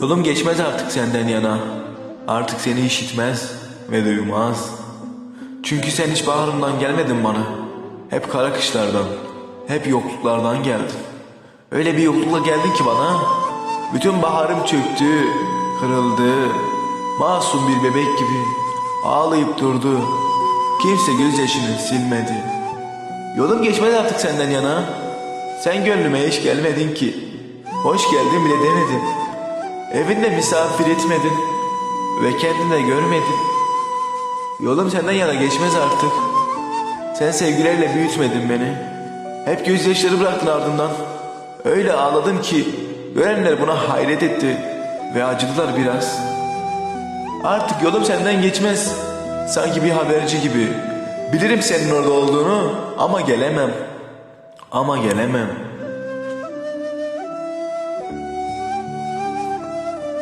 Yolum geçmez artık senden yana. Artık seni işitmez ve duymaz. Çünkü sen hiç baharımdan gelmedin bana. Hep kara kışlardan, hep yokluklardan geldin. Öyle bir yoklukla geldin ki bana. Bütün baharım çöktü, kırıldı. Masum bir bebek gibi ağlayıp durdu. Kimse gözyaşını silmedi. Yolum geçmez artık senden yana. Sen gönlüme hiç gelmedin ki. Hoş geldin bile demedin. Evinde misafir etmedin. Ve kendine görmedin. Yolum senden yana geçmez artık. Sen sevgilerle büyütmedin beni. Hep gözyaşları bıraktın ardından. Öyle ağladım ki görenler buna hayret etti ve acıdılar biraz. Artık yolum senden geçmez. Sanki bir haberci gibi. Bilirim senin orada olduğunu ama gelemem. Ama gelemem.